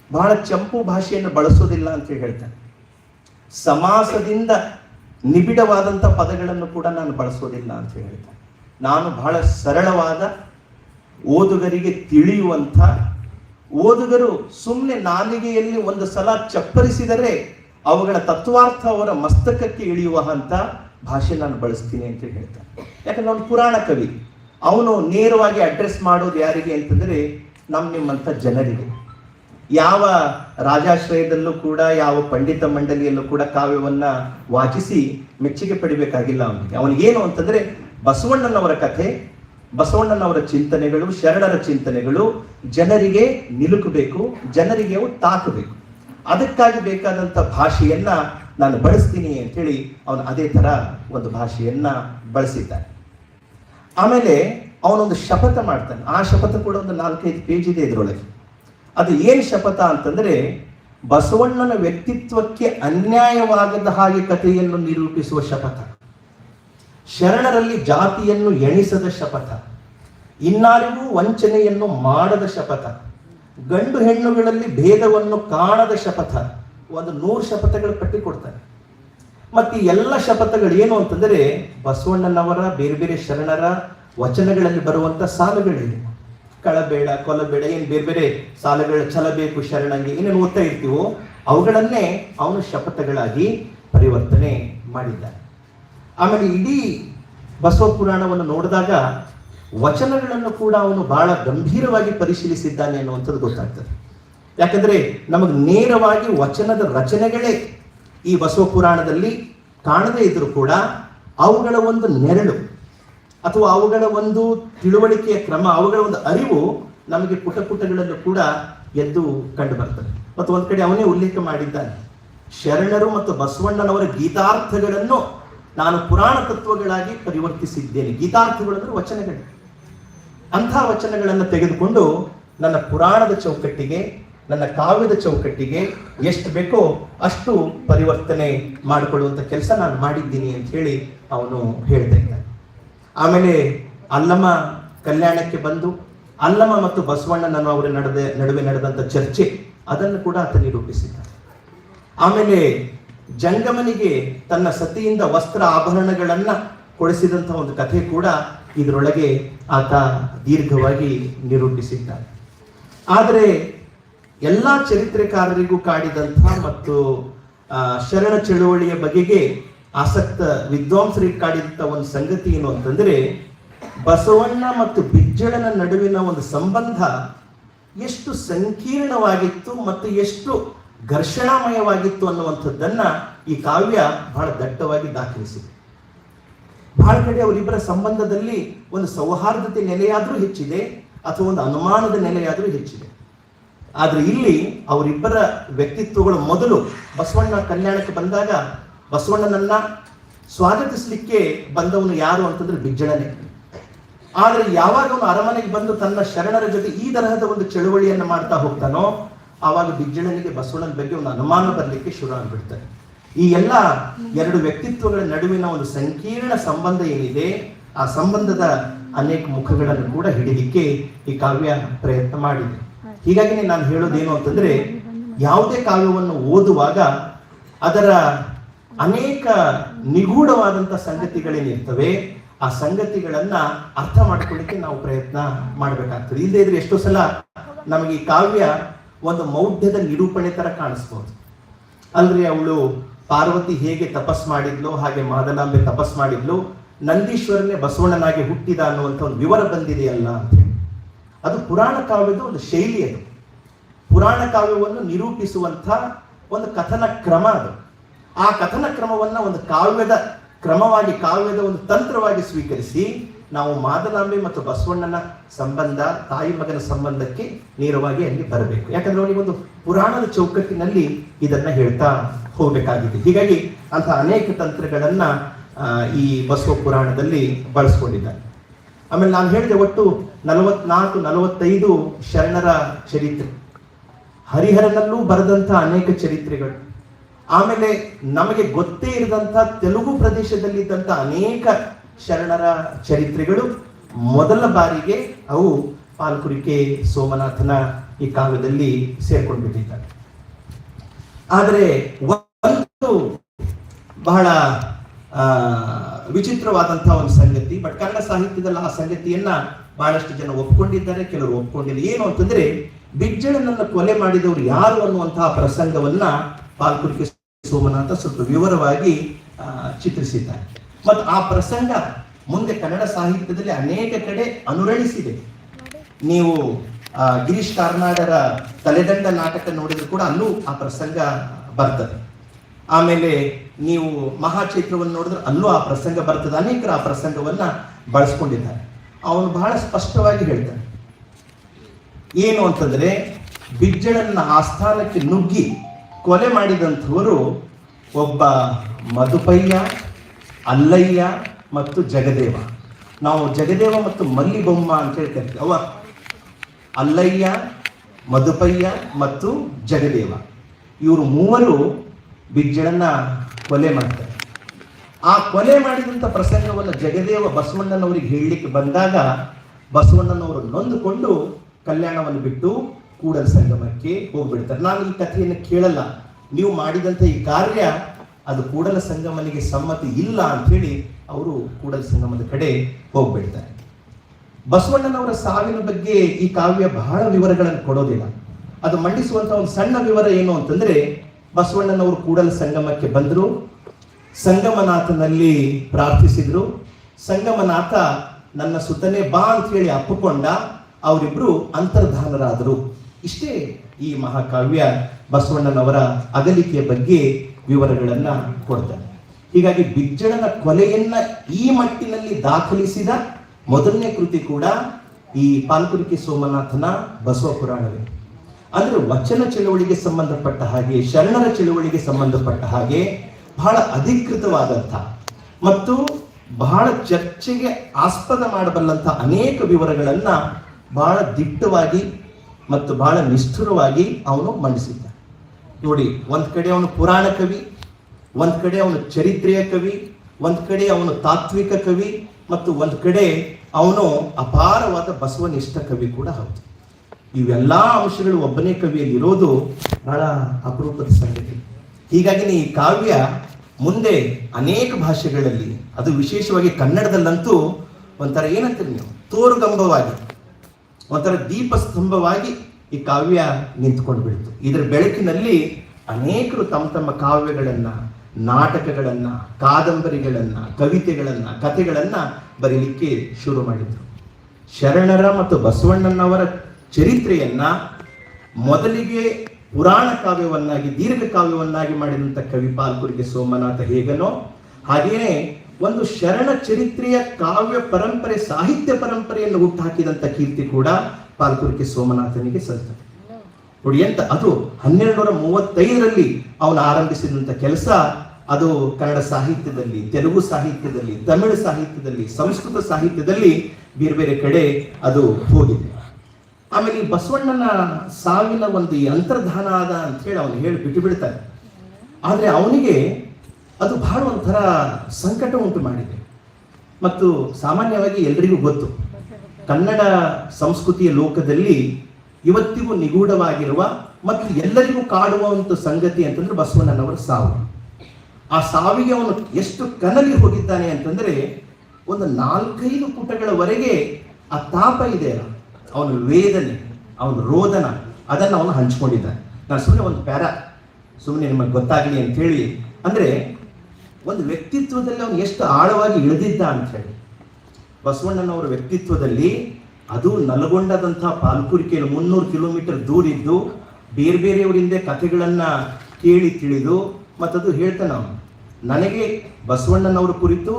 [SPEAKER 1] ಬಹಳ ಚಂಪು ಭಾಷೆಯನ್ನು ಬಳಸೋದಿಲ್ಲ ಅಂತ ಹೇಳ್ತಾನೆ. ಸಮಾಸದಿಂದ ನಿಬಿಡವಾದಂಥ ಪದಗಳನ್ನು ಕೂಡ ನಾನು ಬಳಸೋದಿಲ್ಲ ಅಂತ ಹೇಳ್ತಾನೆ. ನಾನು ಬಹಳ ಸರಳವಾದ ಓದುಗರಿಗೆ ತಿಳಿಯುವಂಥ, ಓದುಗರು ಸುಮ್ಮನೆ ನಾಲಿಗೆಯಲ್ಲಿ ಒಂದು ಸಲ ಚಪ್ಪರಿಸಿದರೆ ಅವುಗಳ ತತ್ವಾರ್ಥ ಅವರ ಮಸ್ತಕಕ್ಕೆ ಇಳಿಯುವ ಅಂತ ಭಾಷೆ ನಾನು ಬಳಸ್ತೀನಿ ಅಂತ ಹೇಳ್ತಾನೆ ಯಾಕಂದ್ರೆ ಅವನು ಪುರಾಣ ಕವಿ. ಅವನು ನೇರವಾಗಿ ಅಡ್ರೆಸ್ ಮಾಡೋದು ಯಾರಿಗೆ ಅಂತಂದ್ರೆ ನಮ್ಮ ನಿಮ್ಮಂಥ ಜನರಿಗೆ. ಯಾವ ರಾಜಾಶ್ರಯದಲ್ಲೂ ಕೂಡ, ಯಾವ ಪಂಡಿತ ಮಂಡಳಿಯಲ್ಲೂ ಕೂಡ ಕಾವ್ಯವನ್ನ ವಾಚಿಸಿ ಮೆಚ್ಚುಗೆ ಪಡಿಬೇಕಾಗಿಲ್ಲ ಅವನಿಗೆ. ಅವನಿಗೇನು ಅಂತಂದ್ರೆ ಬಸವಣ್ಣನವರ ಕಥೆ, ಬಸವಣ್ಣನವರ ಚಿಂತನೆಗಳು, ಶರಣರ ಚಿಂತನೆಗಳು ಜನರಿಗೆ ನಿಲುಕಬೇಕು ಜನರಿಗೆ ತಾಕಬೇಕು. ಅದಕ್ಕಾಗಿ ಬೇಕಾದಂತ ಭಾಷೆಯನ್ನ ನಾನು ಬಳಸ್ತೀನಿ ಅಂತೇಳಿ ಅವನು ಅದೇ ತರ ಒಂದು ಭಾಷೆಯನ್ನ ಬಳಸಿದ್ದಾನೆ. ಆಮೇಲೆ ಅವನೊಂದು ಶಪಥ ಮಾಡ್ತಾನೆ. ಆ ಶಪಥ ಕೂಡ ಒಂದು ನಾಲ್ಕೈದು ಪೇಜ್ ಇದೆ ಇದರೊಳಗೆ. ಅದು ಏನು ಶಪಥ ಅಂತಂದ್ರೆ, ಬಸವಣ್ಣನ ವ್ಯಕ್ತಿತ್ವಕ್ಕೆ ಅನ್ಯಾಯವಾಗದ ಹಾಗೆ ಕಥೆಯನ್ನು ನಿರೂಪಿಸುವ ಶಪಥ. ಶರಣರಲ್ಲಿ ಜಾತಿಯನ್ನು ಎಣಿಸದ ಶಪಥ. ಇನ್ನಾರಿಗೂ ವಂಚನೆಯನ್ನು ಮಾಡದ ಶಪಥ. ಗಂಡು ಹೆಣ್ಣುಗಳಲ್ಲಿ ಭೇದವನ್ನು ಕಾಣದ ಶಪಥ. ಒಂದು ನೂರು ಶಪಥಗಳು ಕಟ್ಟಿ ಕೊಡ್ತಾರೆ ಮತ್ತೆ ಎಲ್ಲ ಶಪಥಗಳು ಏನು ಅಂತಂದ್ರೆ ಬಸವಣ್ಣನವರ, ಬೇರೆ ಬೇರೆ ಶರಣರ ವಚನಗಳಲ್ಲಿ ಬರುವಂತ ಸಾಲುಗಳಿವೆ ಕಳಬೇಡ ಕೊಲಬೇಡ ಏನ್ ಬೇರೆ ಬೇರೆ ಸಾಲುಗಳು ಚಲಬೇಕು ಶರಣಂಗೆ, ಏನೇನು ಓದ್ತಾ ಇರ್ತೀವೋ ಅವುಗಳನ್ನೇ ಅವನು ಶಪಥಗಳಾಗಿ ಪರಿವರ್ತನೆ ಮಾಡಿದ್ದಾನೆ. ಆಮೇಲೆ ಇಡೀ ಬಸವ ಪುರಾಣವನ್ನು ನೋಡಿದಾಗ ವಚನಗಳನ್ನು ಕೂಡ ಅವನು ಬಹಳ ಗಂಭೀರವಾಗಿ ಪರಿಶೀಲಿಸಿದ್ದಾನೆ ಅನ್ನುವಂಥದ್ದು ಗೊತ್ತಾಗ್ತದೆ. ಯಾಕಂದ್ರೆ ನಮಗೆ ನೇರವಾಗಿ ವಚನದ ರಚನೆಗಳೇ ಈ ಬಸವ ಪುರಾಣದಲ್ಲಿ ಕಾಣದೇ ಇದ್ದರೂ ಕೂಡ ಅವುಗಳ ಒಂದು ನೆರಳು ಅಥವಾ ಅವುಗಳ ಒಂದು ತಿಳುವಳಿಕೆಯ ಕ್ರಮ, ಅವುಗಳ ಒಂದು ಅರಿವು ನಮಗೆ ಪುಟ ಪುಟಗಳಲ್ಲೂ ಕೂಡ ಎದ್ದು ಕಂಡು ಬರ್ತದೆ. ಮತ್ತು ಒಂದು ಕಡೆ ಅವನೇ ಉಲ್ಲೇಖ ಮಾಡಿದ್ದಾನೆ, ಶರಣರು ಮತ್ತು ಬಸವಣ್ಣನವರ ಗೀತಾರ್ಥಗಳನ್ನು ನಾನು ಪುರಾಣ ತತ್ವಗಳಾಗಿ ಪರಿವರ್ತಿಸಿದ್ದೇನೆ. ಗೀತಾರ್ಥಗಳು ಅಂದ್ರೆ ವಚನಗಳು. ಅಂಥ ವಚನಗಳನ್ನು ತೆಗೆದುಕೊಂಡು ನನ್ನ ಪುರಾಣದ ಚೌಕಟ್ಟಿಗೆ ನನ್ನ ಕಾವ್ಯದ ಚೌಕಟ್ಟಿಗೆ ಎಷ್ಟು ಬೇಕೋ ಅಷ್ಟು ಪರಿವರ್ತನೆ ಮಾಡಿಕೊಳ್ಳುವಂಥ ಕೆಲಸ ನಾನು ಮಾಡಿದ್ದೀನಿ ಅಂತ ಹೇಳಿ ಅವನು ಹೇಳ್ತಾ ಇದ್ದಾನೆ. ಆಮೇಲೆ ಅಲ್ಲಮ್ಮ ಕಲ್ಯಾಣಕ್ಕೆ ಬಂದು ಅಲ್ಲಮ ಮತ್ತು ಬಸವಣ್ಣನನ್ನು ಅವರ ನಡೆದ ನಡುವೆ ನಡೆದಂಥ ಚರ್ಚೆ ಅದನ್ನು ಕೂಡ ಆತ ನಿರೂಪಿಸಿದ್ದಾನೆ ಆಮೇಲೆ ಜಂಗಮನಿಗೆ ತನ್ನ ಸತಿಯಿಂದ ವಸ್ತ್ರ ಆಭರಣಗಳನ್ನು ಕೊಡಿಸಿದಂಥ ಒಂದು ಕಥೆ ಕೂಡ ಇದರೊಳಗೆ ಆತ ದೀರ್ಘವಾಗಿ ನಿರೂಪಿಸಿದ್ದಾನೆ ಆದರೆ ಎಲ್ಲಾ ಚರಿತ್ರೆಕಾರರಿಗೂ ಕಾಡಿದಂತಹ ಮತ್ತು ಶರಣ ಚಳುವಳಿಯ ಬಗೆಗೆ ಆಸಕ್ತ ವಿದ್ವಾಂಸರಿಗೆ ಕಾಡಿದಂಥ ಒಂದು ಸಂಗತಿ ಏನು ಅಂತಂದ್ರೆ, ಬಸವಣ್ಣ ಮತ್ತು ಬಿಜ್ಜಳನ ನಡುವಿನ ಒಂದು ಸಂಬಂಧ ಎಷ್ಟು ಸಂಕೀರ್ಣವಾಗಿತ್ತು ಮತ್ತು ಎಷ್ಟು ಘರ್ಷಣಾಮಯವಾಗಿತ್ತು ಅನ್ನುವಂಥದ್ದನ್ನ ಈ ಕಾವ್ಯ ಬಹಳ ದಟ್ಟವಾಗಿ ದಾಖಲಿಸಿದೆ. ಬಹಳ ಕಡೆ ಅವರಿಬ್ಬರ ಸಂಬಂಧದಲ್ಲಿ ಒಂದು ಸೌಹಾರ್ದತೆ ನೆಲೆಯಾದರೂ ಹೆಚ್ಚಿದೆ ಅಥವಾ ಒಂದು ಅನುಮಾನದ ನೆಲೆಯಾದರೂ ಹೆಚ್ಚಿದೆ. ಆದ್ರೆ ಇಲ್ಲಿ ಅವರಿಬ್ಬರ ವ್ಯಕ್ತಿತ್ವಗಳು ಮೊದಲು ಬಸವಣ್ಣ ಕಲ್ಯಾಣಕ್ಕೆ ಬಂದಾಗ ಬಸವಣ್ಣನನ್ನ ಸ್ವಾಗತಿಸಲಿಕ್ಕೆ ಬಂದವನು ಯಾರು ಅಂತಂದ್ರೆ ಬಿಜ್ಜಳನೆ. ಆದ್ರೆ ಯಾವಾಗ ಅವನು ಅರಮನೆಗೆ ಬಂದು ತನ್ನ ಶರಣರ ಜೊತೆ ಈ ತರಹದ ಒಂದು ಚಳುವಳಿಯನ್ನ ಮಾಡ್ತಾ ಹೋಗ್ತಾನೋ, ಆವಾಗ ಬಿಜ್ಜಳನಿಗೆ ಬಸವಣ್ಣನ ಬಗ್ಗೆ ಒಂದು ಅನುಮಾನ ಬರಲಿಕ್ಕೆ ಶುರು ಆಗ್ಬಿಡ್ತಾರೆ ಈ ಎಲ್ಲ ಎರಡು ವ್ಯಕ್ತಿತ್ವಗಳ ನಡುವಿನ ಒಂದು ಸಂಕೀರ್ಣ ಸಂಬಂಧ ಏನಿದೆ, ಆ ಸಂಬಂಧದ ಅನೇಕ ಮುಖಗಳನ್ನು ಕೂಡ ಹಿಡಿಲಿಕ್ಕೆ ಈ ಕಾವ್ಯ ಪ್ರಯತ್ನ ಮಾಡಿದೆ. ಹೀಗಾಗಿ ನಾನು ಹೇಳೋದೇನು ಅಂತಂದ್ರೆ ಯಾವುದೇ ಕಾವ್ಯವನ್ನು ಓದುವಾಗ ಅದರ ಅನೇಕ ನಿಗೂಢವಾದಂತ ಸಂಗತಿಗಳೇನಿರ್ತವೆ, ಆ ಸಂಗತಿಗಳನ್ನ ಅರ್ಥ ಮಾಡ್ಕೊಳ್ಳಿಕ್ಕೆ ನಾವು ಪ್ರಯತ್ನ ಮಾಡಬೇಕಾಗ್ತದೆ ಇಲ್ಲದೆ ಇದ್ರೆ ಎಷ್ಟೋ ಸಲ ನಮಗೆ ಈ ಕಾವ್ಯ ಒಂದು ಮೌಢ್ಯದ ನಿರೂಪಣೆ ತರ ಕಾಣಿಸ್ಬೋದು ಅಂದ್ರೆ ಅವಳು ಪಾರ್ವತಿ ಹೇಗೆ ತಪಸ್ ಮಾಡಿದ್ಲು, ಹಾಗೆ ಮಾದನಾಂಬೆ ತಪಸ್ ಮಾಡಿದ್ಲು, ನಂದೀಶ್ವರನೇ ಬಸವಣ್ಣನಾಗಿ ಹುಟ್ಟಿದ ಅನ್ನುವಂಥ ಒಂದು ವಿವರ ಬಂದಿದೆಯಲ್ಲ ಅಂತ. ಅದು ಪುರಾಣ ಕಾವ್ಯದ ಒಂದು ಶೈಲಿ ಅದು. ಪುರಾಣ ಕಾವ್ಯವನ್ನು ನಿರೂಪಿಸುವಂಥ ಒಂದು ಕಥನ ಕ್ರಮ ಅದು. ಆ ಕಥನ ಕ್ರಮವನ್ನ ಒಂದು ಕಾವ್ಯದ ಕ್ರಮವಾಗಿ, ಕಾವ್ಯದ ಒಂದು ತಂತ್ರವಾಗಿ ಸ್ವೀಕರಿಸಿ ನಾವು ಮಾದನಾಂಬೆ ಮತ್ತು ಬಸವಣ್ಣನ ಸಂಬಂಧ, ತಾಯಿ ಮಗನ ಸಂಬಂಧಕ್ಕೆ ನೇರವಾಗಿ ಅಲ್ಲಿ ಬರಬೇಕು. ಯಾಕಂದ್ರೆ ಅವನಿಗೆ ಒಂದು ಪುರಾಣದ ಚೌಕಟ್ಟಿನಲ್ಲಿ ಇದನ್ನ ಹೇಳ್ತಾ ಹೋಗಬೇಕಾಗಿದೆ. ಹೀಗಾಗಿ ಅಂತ ಅನೇಕ ತಂತ್ರಗಳನ್ನ ಈ ಬಸವ ಪುರಾಣದಲ್ಲಿ ಬಳಸ್ಕೊಂಡಿದ್ದಾರೆ. ಆಮೇಲೆ ನಾನು ಹೇಳಿದೆ ಒಟ್ಟು ನಲವತ್ನಾಲ್ಕು ನಲವತ್ತೈದು ಶರಣರ ಚರಿತ್ರೆ. ಹರಿಹರನಲ್ಲೂ ಬರೆದಂತ ಅನೇಕ ಚರಿತ್ರೆಗಳು. ಆಮೇಲೆ ನಮಗೆ ಗೊತ್ತೇ ಇರದಂಥ ತೆಲುಗು ಪ್ರದೇಶದಲ್ಲಿದ್ದಂಥ ಅನೇಕ ಶರಣರ ಚರಿತ್ರೆಗಳು. ಮೊದಲ ಬಾರಿಗೆ ಅವು ಪಾಲ್ಕುರಿಕೆ ಸೋಮನಾಥನ ಈ ಕಾವ್ಯದಲ್ಲಿ ಸೇರ್ಕೊಂಡ್ಬಿಟ್ಟಿದ್ದಾರೆ. ಆದರೆ ಒಂದು ಬಹಳ ಆ, ವಿಚಿತ್ರವಾದಂತಹ ಒಂದು ಸಂಗತಿ ಬಟ್ ಕನ್ನಡ ಸಾಹಿತ್ಯದಲ್ಲಿ ಆ ಸಂಗತಿಯನ್ನ ಬಹಳಷ್ಟು ಜನ ಒಪ್ಕೊಂಡಿದ್ದಾರೆ, ಕೆಲವರು ಒಪ್ಕೊಂಡಿಲ್ಲ. ಏನು ಅಂತಂದ್ರೆ, ಬಿಜ್ಜಳನನ್ನ ಕೊಲೆ ಮಾಡಿದವರು ಯಾರು ಅನ್ನುವಂತಹ ಪ್ರಸಂಗವನ್ನ ಪಾಲ್ಕುರ್ಕಿ ಸೋಮನಾಥ ಸ್ವಲ್ಪ ವಿವರವಾಗಿ ಚಿತ್ರಿಸಿದ್ದಾರೆ. ಮತ್ತು ಆ ಪ್ರಸಂಗ ಮುಂದೆ ಕನ್ನಡ ಸಾಹಿತ್ಯದಲ್ಲಿ ಅನೇಕ ಕಡೆ ಅನುರಣಿಸಿದೆ ನೀವು ಗಿರೀಶ್ ಕಾರ್ನಾಡರ ತಲೆದಂಡ ನಾಟಕ ನೋಡಿದ್ರು ಕೂಡ ಅಲ್ಲೂ ಆ ಪ್ರಸಂಗ ಬರ್ತದೆ. ಆಮೇಲೆ ನೀವು ಮಹಾಚೈತ್ರವನ್ನು ನೋಡಿದ್ರೆ ಅಲ್ಲೂ ಆ ಪ್ರಸಂಗ ಬರ್ತದೆ. ಅನೇಕರು ಆ ಪ್ರಸಂಗವನ್ನ ಬಳಸ್ಕೊಂಡಿದ್ದಾರೆ. ಅವನು ಬಹಳ ಸ್ಪಷ್ಟವಾಗಿ ಹೇಳ್ತಾನೆ. ಏನು ಅಂತಂದ್ರೆ, ಬಿಜ್ಜಳನ್ನ ಆಸ್ಥಾನಕ್ಕೆ ನುಗ್ಗಿ ಕೊಲೆ ಮಾಡಿದಂಥವರು ಒಬ್ಬ ಮಧುಪಯ್ಯ, ಅಲ್ಲಯ್ಯ ಮತ್ತು ಜಗದೇವ. ನಾವು ಜಗದೇವ ಮತ್ತು ಮಲ್ಲಿಬೊಮ್ಮ ಅಂತ ಹೇಳಿ ಕರಿತೀವಿ ಅವ ಅಲ್ಲಯ್ಯ, ಮಧುಪಯ್ಯ ಮತ್ತು ಜಗದೇವ. ಇವರು ಮೂವರು ಬಿಜ್ಜಳನ್ನ ಕೊಲೆ ಮಾಡ್ತಾರೆ. ಆ ಕೊಲೆ ಮಾಡಿದಂಥ ಪ್ರಸಂಗವನ್ನು ಜಗದೇವ ಬಸವಣ್ಣನವರಿಗೆ ಹೇಳಲಿಕ್ಕೆ ಬಂದಾಗ ಬಸವಣ್ಣನವರು ನೊಂದುಕೊಂಡು ಕಲ್ಯಾಣವನ್ನು ಬಿಟ್ಟು ಕೂಡಲ ಸಂಗಮಕ್ಕೆ ಹೋಗ್ಬಿಡ್ತಾರೆ. ನಾನು ಈ ಕಥೆಯನ್ನು ಕೇಳಲ್ಲ. ನೀವು ಮಾಡಿದಂಥ ಈ ಕಾರ್ಯ ಅದು ಕೂಡಲ ಸಂಗಮನಿಗೆ ಸಮ್ಮತಿ ಇಲ್ಲ ಅಂತ ಹೇಳಿ ಅವರು ಕೂಡಲ ಸಂಗಮದ ಕಡೆ ಹೋಗ್ಬಿಡ್ತಾರೆ. ಬಸವಣ್ಣನವರ ಸಾವಿನ ಬಗ್ಗೆ ಈ ಕಾವ್ಯ ಬಹಳ ವಿವರಗಳನ್ನು ಕೊಡೋದಿಲ್ಲ. ಅದು ಮಂಡಿಸುವಂಥ ಒಂದು ಸಣ್ಣ ವಿವರ ಏನು ಅಂತಂದ್ರೆ ಬಸವಣ್ಣನವರು ಕೂಡಲ ಸಂಗಮಕ್ಕೆ ಬಂದರು. ಸಂಗಮನಾಥನಲ್ಲಿ ಪ್ರಾರ್ಥಿಸಿದ್ರು. ಸಂಗಮನಾಥ ನನ್ನ ಸುತ್ತನೆ ಬಾ ಅಂತ ಹೇಳಿ ಅಪ್ಪಿಕೊಂಡ ಅವರಿಬ್ರು ಅಂತರ್ಧಾನರಾದರು. ಇಷ್ಟೇ ಈ ಮಹಾಕಾವ್ಯ ಬಸವಣ್ಣನವರ ಅಗಲಿಕೆಯ ಬಗ್ಗೆ ವಿವರಗಳನ್ನ ಕೊಡ್ತಾರೆ. ಹೀಗಾಗಿ ಬಿಜ್ಜಳನ ಕೊಲೆಯನ್ನ ಈ ಮಟ್ಟಿನಲ್ಲಿ ದಾಖಲಿಸಿದ ಮೊದಲನೇ ಕೃತಿ ಕೂಡ ಈ ಪಾಲ್ಕುರಿಕೆ ಸೋಮನಾಥನ ಬಸವ ಪುರಾಣವೇ. ಅಂದ್ರೆ ವಚನ ಚಳುವಳಿಗೆ ಸಂಬಂಧಪಟ್ಟ ಹಾಗೆ, ಶರಣರ ಚಳುವಳಿಗೆ ಸಂಬಂಧಪಟ್ಟ ಹಾಗೆ ಬಹಳ ಅಧಿಕೃತವಾದಂಥ ಮತ್ತು ಬಹಳ ಚರ್ಚೆಗೆ ಆಸ್ಪದ ಮಾಡಬಲ್ಲಂಥ ಅನೇಕ ವಿವರಗಳನ್ನ ಬಹಳ ದಿಟ್ಟವಾಗಿ ಮತ್ತು ಬಹಳ ನಿಷ್ಠುರವಾಗಿ ಅವನು ಮಂಡಿಸಿದ್ದ. ನೋಡಿ, ಒಂದ್ ಕಡೆ ಅವನು ಪುರಾಣ ಕವಿ, ಒಂದ್ ಕಡೆ ಅವನು ಚರಿತ್ರೆಯ ಕವಿ, ಒಂದ್ ಕಡೆ ಅವನು ತಾತ್ವಿಕ ಕವಿ, ಮತ್ತು ಒಂದ್ ಕಡೆ ಅವನು ಅಪಾರವಾದ ಬಸವನಿಷ್ಠ ಕವಿ ಕೂಡ ಹೌದು. ಇವೆಲ್ಲಾ ಅಂಶಗಳು ಒಬ್ಬನೇ ಕವಿಯಲ್ಲಿ ಇರೋದು ಬಹಳ ಅಪರೂಪದ ಸಂಗತಿ. ಹೀಗಾಗಿ ಈ ಕಾವ್ಯ ಮುಂದೆ ಅನೇಕ ಭಾಷೆಗಳಲ್ಲಿ, ಅದು ವಿಶೇಷವಾಗಿ ಕನ್ನಡದಲ್ಲಂತೂ ಒಂಥರ ಏನಂತೀರಿ ನೀವು? ತೋರುಗಂಬವಾಗಿ, ಒಂಥರ ದೀಪ ಸ್ತಂಭವಾಗಿ ಈ ಕಾವ್ಯ ನಿಂತ್ಕೊಂಡು ಬಿಡ್ತು. ಇದರ ಬೆಳಕಿನಲ್ಲಿ ಅನೇಕರು ತಮ್ಮ ತಮ್ಮ ಕಾವ್ಯಗಳನ್ನ, ನಾಟಕಗಳನ್ನ, ಕಾದಂಬರಿಗಳನ್ನ, ಕವಿತೆಗಳನ್ನು, ಕಥೆಗಳನ್ನ ಬರೀಲಿಕ್ಕೆ ಶುರು ಮಾಡಿದ್ರು. ಶರಣರ ಮತ್ತು ಬಸವಣ್ಣನವರ ಚರಿತ್ರೆಯನ್ನ ಮೊದಲಿಗೆ ಪುರಾಣ ಕಾವ್ಯವನ್ನಾಗಿ, ದೀರ್ಘ ಕಾವ್ಯವನ್ನಾಗಿ ಮಾಡಿದಂಥ ಕವಿ ಪಾಲ್ಕುರಿಗೆ ಸೋಮನಾಥ ಹೇಗನೋ ಹಾಗೆಯೇ ಒಂದು ಶರಣ ಚರಿತ್ರೆಯ ಕಾವ್ಯ ಪರಂಪರೆ, ಸಾಹಿತ್ಯ ಪರಂಪರೆಯನ್ನು ಹುಟ್ಟುಹಾಕಿದಂಥ ಕೀರ್ತಿ ಕೂಡ ಪಾಲ್ಕುರಿಗೆ ಸೋಮನಾಥನಿಗೆ ಸಲ್ತದೆ. ನೋಡಿ, ಎಂತ ಅದು ಹನ್ನೆರಡು ನೂರ ಮೂವತ್ತೈದರಲ್ಲಿ ಅವನು ಆರಂಭಿಸಿದಂಥ ಕೆಲಸ, ಅದು ಕನ್ನಡ ಸಾಹಿತ್ಯದಲ್ಲಿ, ತೆಲುಗು ಸಾಹಿತ್ಯದಲ್ಲಿ, ತಮಿಳು ಸಾಹಿತ್ಯದಲ್ಲಿ, ಸಂಸ್ಕೃತ ಸಾಹಿತ್ಯದಲ್ಲಿ ಬೇರೆ ಬೇರೆ ಕಡೆ ಅದು ಹೋಗಿದೆ. ಆಮೇಲೆ ಈ ಬಸವಣ್ಣನ ಸಾವಿನ ಒಂದು ಅಂತರ್ಧಾನ ಆದ ಅಂತ ಹೇಳಿ ಅವನು ಹೇಳಿ ಬಿಟ್ಟು ಬಿಡ್ತಾರೆ ಆದರೆ ಅವನಿಗೆ ಅದು ಬಹಳ ಒಂಥರ ಸಂಕಟ ಉಂಟು ಮಾಡಿದೆ. ಮತ್ತು ಸಾಮಾನ್ಯವಾಗಿ ಎಲ್ರಿಗೂ ಗೊತ್ತು, ಕನ್ನಡ ಸಂಸ್ಕೃತಿಯ ಲೋಕದಲ್ಲಿ ಇವತ್ತಿಗೂ ನಿಗೂಢವಾಗಿರುವ ಮತ್ತು ಎಲ್ಲರಿಗೂ ಕಾಡುವ ಒಂದು ಸಂಗತಿ ಅಂತಂದ್ರೆ ಬಸವಣ್ಣನವರ ಸಾವು. ಆ ಸಾವಿಗೆ ಅವನು ಎಷ್ಟು ಕನಲಿ ಹೋಗಿದ್ದಾನೆ ಅಂತಂದ್ರೆ ಒಂದು ನಾಲ್ಕೈದು ಪುಟಗಳವರೆಗೆ ಆ ತಾಪ ಇದೆ ಅವನ ವೇದನೆ, ಅವನ ರೋದನ, ಅದನ್ನು ಅವನು ಹಂಚ್ಕೊಂಡಿದ್ದಾನೆ. ನಾನು ಸುಮ್ಮನೆ ಒಂದು ಪ್ಯಾರ ಸುಮ್ಮನೆ ನಿಮಗೆ ಗೊತ್ತಾಗಲಿ ಅಂತ ಹೇಳಿ, ಅಂದ್ರೆ ಒಂದು ವ್ಯಕ್ತಿತ್ವದಲ್ಲಿ ಅವನು ಎಷ್ಟು ಆಳವಾಗಿ ಇಳಿದಿದ್ದ ಅಂತ ಹೇಳಿ. ಬಸವಣ್ಣನವರ ವ್ಯಕ್ತಿತ್ವದಲ್ಲಿ ಅದು ನಲ್ಗೊಂಡದಂತಹ ಪಾಲ್ಕುರಿಕೆಯಲ್ಲಿ ಮುನ್ನೂರು ಕಿಲೋಮೀಟರ್ ದೂರ ಇದ್ದು, ಬೇರೆ ಬೇರೆಯವರಿಂದ ಕಥೆಗಳನ್ನು ಕೇಳಿ ತಿಳಿದು, ಮತ್ತದು ಹೇಳ್ತಾನೆ ಅವನು, ನನಗೆ ಬಸವಣ್ಣನವರ ಕುರಿತು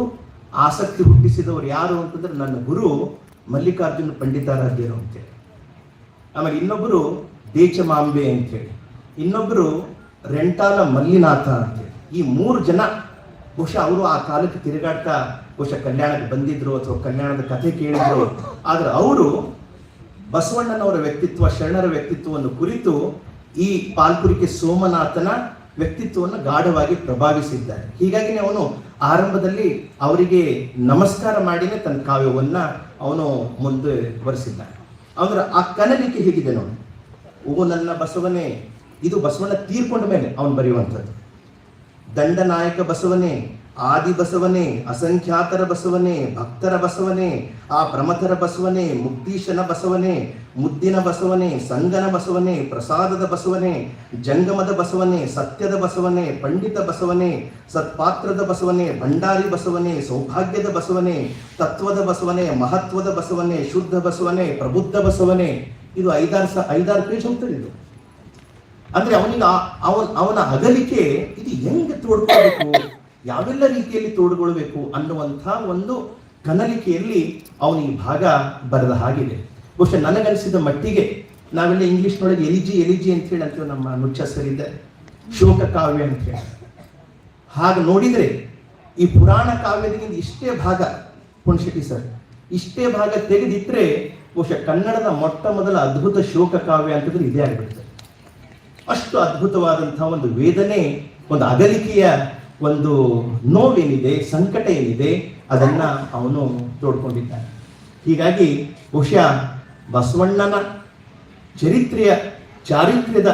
[SPEAKER 1] ಆಸಕ್ತಿ ಹುಟ್ಟಿಸಿದವರು ಯಾರು ಅಂತಂದ್ರೆ ನನ್ನ ಗುರು ಮಲ್ಲಿಕಾರ್ಜುನ ಪಂಡಿತಾರಾಧ್ಯರು ಅಂತೇಳಿ ಆಮೇಲೆ ಇನ್ನೊಬ್ಬರು ದೇಚಮಾಂಬೆ ಅಂತೇಳಿ ಇನ್ನೊಬ್ಬರು ರೆಂಟಾಲ ಮಲ್ಲಿನಾಥ ಅಂತೇಳಿ ಈ ಮೂರು ಜನ ಬಹುಶಃ ಅವರು ಆ ಕಾಲಕ್ಕೆ ತಿರುಗಾಡ್ತಾ ಬಹುಶಃ ಕಲ್ಯಾಣಕ್ಕೆ ಬಂದಿದ್ರು ಅಥವಾ ಕಲ್ಯಾಣದ ಕಥೆ ಕೇಳಿದ್ರು. ಆದ್ರೆ ಅವರು ಬಸವಣ್ಣನವರ ವ್ಯಕ್ತಿತ್ವ, ಶರಣರ ವ್ಯಕ್ತಿತ್ವವನ್ನು ಕುರಿತು ಈ ಪಾಲ್ಪುರಿಕೆ ಸೋಮನಾಥನ ವ್ಯಕ್ತಿತ್ವವನ್ನು ಗಾಢವಾಗಿ ಪ್ರಭಾವಿಸಿದ್ದಾರೆ. ಹೀಗಾಗಿ ಅವನು ಆರಂಭದಲ್ಲಿ ಅವರಿಗೆ ನಮಸ್ಕಾರ ಮಾಡಿನೇ ತನ್ನ ಕಾವ್ಯವನ್ನ ಅವನು ಮುಂದೆ ಮುಂದುವರಿಸಿದ್ದಾನೆ ಅಂದ್ರೆ ಆ ಕನಲಿಕೆ ಹೇಗಿದೆ ನೋಡಿ. ಓ, ನನ್ನ ಬಸವನೇ, ಇದು ಬಸವಣ್ಣ ತೀರ್ಕೊಂಡ ಮೇಲೆ ಅವನು ಬರೆಯುವಂಥದ್ದು. ದಂಡನಾಯಕ ಬಸವನೇ ಆದಿ ಬಸವನೇ ಅಸಂಖ್ಯಾತರ ಬಸವನೇ, ಭಕ್ತರ ಬಸವನೇ, ಆ ಪ್ರಮಥರ ಬಸವನೇ, ಮುಕ್ತೀಶನ ಬಸವನೇ, ಮುದ್ದಿನ ಬಸವನೇ, ಸಂಗನ ಬಸವನೇ, ಪ್ರಸಾದದ ಬಸವನೇ, ಜಂಗಮದ ಬಸವನೇ, ಸತ್ಯದ ಬಸವನೇ, ಪಂಡಿತ ಬಸವನೇ, ಸತ್ಪಾತ್ರದ ಬಸವನೇ, ಭಂಡಾರಿ ಬಸವನೇ, ಸೌಭಾಗ್ಯದ ಬಸವನೇ, ತತ್ವದ ಬಸವನೇ, ಮಹತ್ವದ ಬಸವನೇ, ಶುದ್ಧ ಬಸವನೇ, ಪ್ರಬುದ್ಧ ಬಸವನೇ. ಇದು ಐದಾರು ಸ, ಐದಾರು ಪೇಜ್ ಇದು. ಅಂದ್ರೆ ಅವನಿಗೆ ಅವನ ಅವನ ಅಗಲಿಕೆ ಇದು ಹೆಂಗೆ ತೋಡ್ಕೊಳ್ಬೇಕು? ಯಾವೆಲ್ಲ ರೀತಿಯಲ್ಲಿ ತೋಡ್ಗೊಳ್ಬೇಕು ಅನ್ನುವಂಥ ಒಂದು ಕನಲಿಕೆಯಲ್ಲಿ ಅವನು ಈ ಭಾಗ ಬರೆದ ಹಾಗಿದೆ. ಬಹುಶಃ ನನಗನ್ಸಿದ ಮಟ್ಟಿಗೆ ನಾವೆಲ್ಲ ಇಂಗ್ಲಿಷ್ನೊಳಗೆ ಎಲಿಜಿ ಎಲಿಜಿ ಅಂತ ಹೇಳಿ ಅಂತೀವಿ ನಮ್ಮ ನುಚ್ಚ ಸರಿದೆ ಶೋಕ ಕಾವ್ಯ ಅಂತ ಹೇಳಿ. ಹಾಗೆ ನೋಡಿದ್ರೆ ಈ ಪುರಾಣ ಕಾವ್ಯದಿಂದ ಇಷ್ಟೇ ಭಾಗ, ಪುಣ್ಶೆಟ್ಟಿ ಸರ್, ಇಷ್ಟೇ ಭಾಗ ತೆಗೆದಿಟ್ರೆ ಬಹುಶಃ ಕನ್ನಡದ ಮೊಟ್ಟ ಮೊದಲ ಅದ್ಭುತ ಶೋಕ ಕಾವ್ಯ ಅಂತಂದ್ರೆ ಇದೇ ಆಗಿಬಿಡುತ್ತೆ. ಅಷ್ಟು ಅದ್ಭುತವಾದಂತಹ ಒಂದು ವೇದನೆ, ಒಂದು ಅಗಲಿಕೆಯ ಒಂದು ನೋವೇನಿದೆ ಸಂಕಟ ಏನಿದೆ ಅದನ್ನ ಅವನು ತೋಡ್ಕೊಂಡಿದ್ದಾನೆ. ಹೀಗಾಗಿ ಬಹುಶಃ ಬಸವಣ್ಣನ ಚರಿತ್ರೆಯ ಚಾರಿತ್ರ್ಯದ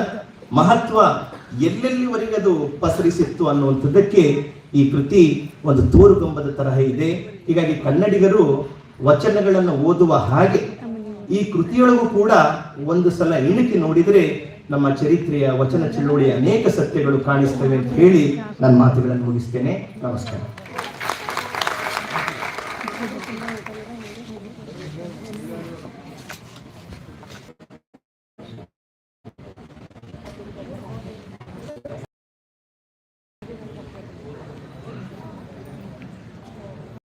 [SPEAKER 1] ಮಹತ್ವ ಎಲ್ಲೆಲ್ಲಿವರೆಗೆ ಅದು ಪಸರಿಸಿತ್ತು ಅನ್ನುವಂಥದ್ದಕ್ಕೆ ಈ ಕೃತಿ ಒಂದು ತೋರುಗಂಬದ ತರಹ ಇದೆ. ಹೀಗಾಗಿ ಕನ್ನಡಿಗರು ವಚನಗಳನ್ನು ಓದುವ ಹಾಗೆ ಈ ಕೃತಿಯೊಳಗೂ ಕೂಡ ಒಂದು ಸಲ ಇಣುಕಿ ನೋಡಿದರೆ ನಮ್ಮ ಚರಿತ್ರೆಯ ವಚನ ಚಳುವಳಿಯ ಅನೇಕ ಸತ್ಯಗಳು ಕಾಣಿಸ್ತವೆ ಅಂತ ಹೇಳಿ ನನ್ನ ಮಾತುಗಳನ್ನು ಮುಗಿಸ್ತೇನೆ. ನಮಸ್ಕಾರ.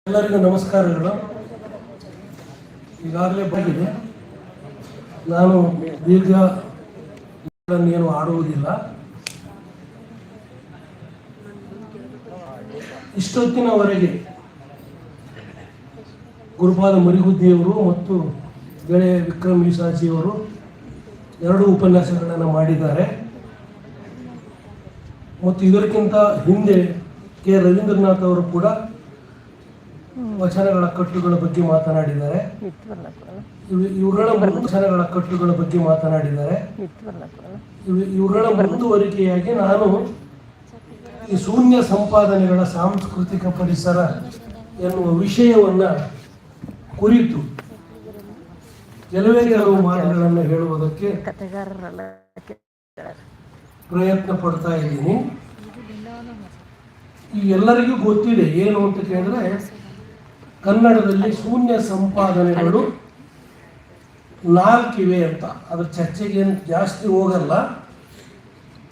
[SPEAKER 2] ಎಲ್ಲರಿಗೂ ನಮಸ್ಕಾರಗಳು. ಈಗಾಗಲೇ ಬಂದಿದೆ. ನಾನು ದೀರ್ಘ ಏನು ಆಡುವುದಿಲ್ಲ. ಇಷ್ಟೊತ್ತಿನವರೆಗೆ ಗುರುಪಾದ ಮರಿಗುದ್ದಿಯವರು ಮತ್ತು ಗೆಳೆಯ ವಿಕ್ರಮ್ ವಿಸಾಜಿಯವರು ಎರಡು ಉಪನ್ಯಾಸಗಳನ್ನು ಮಾಡಿದ್ದಾರೆ. ಮತ್ತು ಇದಕ್ಕಿಂತ ಹಿಂದೆ ಕೆ ರವೀಂದ್ರನಾಥ್ ಅವರು ಕೂಡ ವಚನಗಳ ಕಟ್ಟುಗಳ ಬಗ್ಗೆ ಮಾತನಾಡಿದ್ದಾರೆ. ಇವು- ಇವುಗಳ ವಚನಗಳ ಕಟ್ಟುಗಳ ಬಗ್ಗೆ ಮಾತನಾಡಿದ್ದಾರೆ. ಇವು- ಇವುಗಳ ಮುಂದುವರಿಕೆಯಾಗಿ ನಾನು ಈ ಶೂನ್ಯ ಸಂಪಾದನೆಗಳ ಸಾಂಸ್ಕೃತಿಕ ಪರಿಸರ ಎನ್ನುವ ವಿಷಯವನ್ನ ಕುರಿತು ಕೆಲವೇ ಕೆಲವು ಮಾತುಗಳನ್ನು ಹೇಳುವುದಕ್ಕೆ ಪ್ರಯತ್ನ ಪಡ್ತಾ ಇದ್ದೀನಿ. ಈ ಎಲ್ಲರಿಗೂ ಗೊತ್ತಿದೆ ಏನು ಅಂತ ಕೇಳಿದ್ರೆ ಕನ್ನಡದಲ್ಲಿ ಶೂನ್ಯ ಸಂಪಾದನೆಗಳು ನಾಲ್ಕಿವೆ ಅಂತ. ಅದ್ರ ಚರ್ಚೆಗೆ ಏನು ಜಾಸ್ತಿ ಹೋಗಲ್ಲ.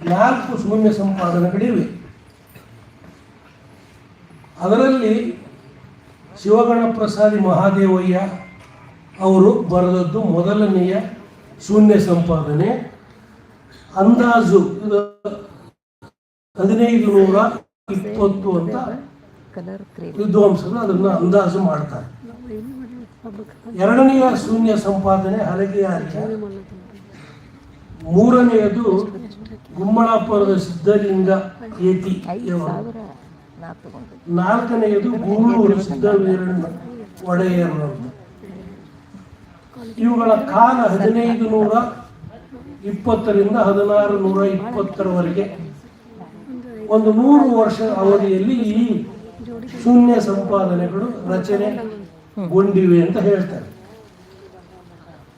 [SPEAKER 2] ನಾಲ್ಕು ಶೂನ್ಯ ಸಂಪಾದನೆಗಳಿವೆ. ಅದರಲ್ಲಿ ಶಿವಗಣಪ್ರಸಾದಿ ಮಹಾದೇವಯ್ಯ ಅವರು ಬರೆದದ್ದು ಮೊದಲನೆಯ ಶೂನ್ಯ ಸಂಪಾದನೆ. ಅಂದಾಜು ಇದು ಹದಿನೈದು ನೂರ ಇಪ್ಪತ್ತು ಅಂತ
[SPEAKER 3] ಕಲರ್
[SPEAKER 2] ವಿದ್ವಾಂಸರು ಅದನ್ನು ಅಂದಾಜು ಮಾಡ್ತಾರೆ. ಎರಡನೆಯ ಶೂನ್ಯ ಸಂಪಾದನೆ ಹಲಗೆಯಾರಿಕೆ ಮೂರನೆಯದು ಗುಮ್ಮಳಾಪುರದ ಸಿದ್ಧಲಿಂಗ ಏತಿ ನಾಲ್ಕನೆಯದು ಗೂಳೂರು ಸಿದ್ಧವೀರಣ್ಣ ಒಡೆಯರು. ಇವುಗಳ ಕಾಲ ಹದಿನೈದು ನೂರ ಇಪ್ಪತ್ತರಿಂದ ಹದಿನಾರು ನೂರ ಇಪ್ಪತ್ತರವರೆಗೆ. ಒಂದು ನೂರು ವರ್ಷ ಅವಧಿಯಲ್ಲಿ ಈ ಶೂನ್ಯ ಸಂಪಾದನೆಗಳು ರಚನೆಗೊಂಡಿವೆ ಅಂತ ಹೇಳ್ತಾರೆ.